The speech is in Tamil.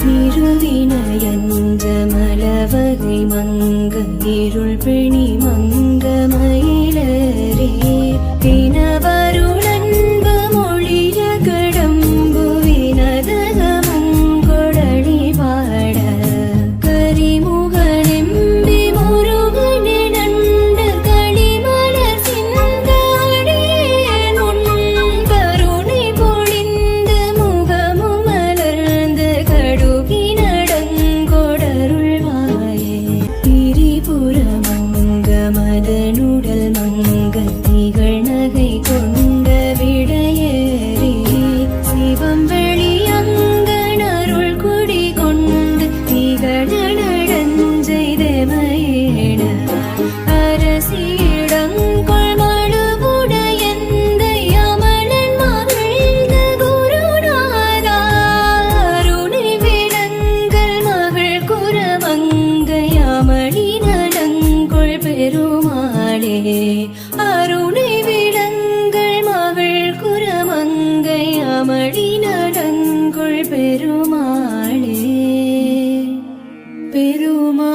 திருவினயஞ்ச மலவகை மங்க இருள் பிணி மங்க பெருமாளே அருணை விடங்கள் மகள் குரமங்கை அமளி நடங்குள் பெருமாளே. பெருமா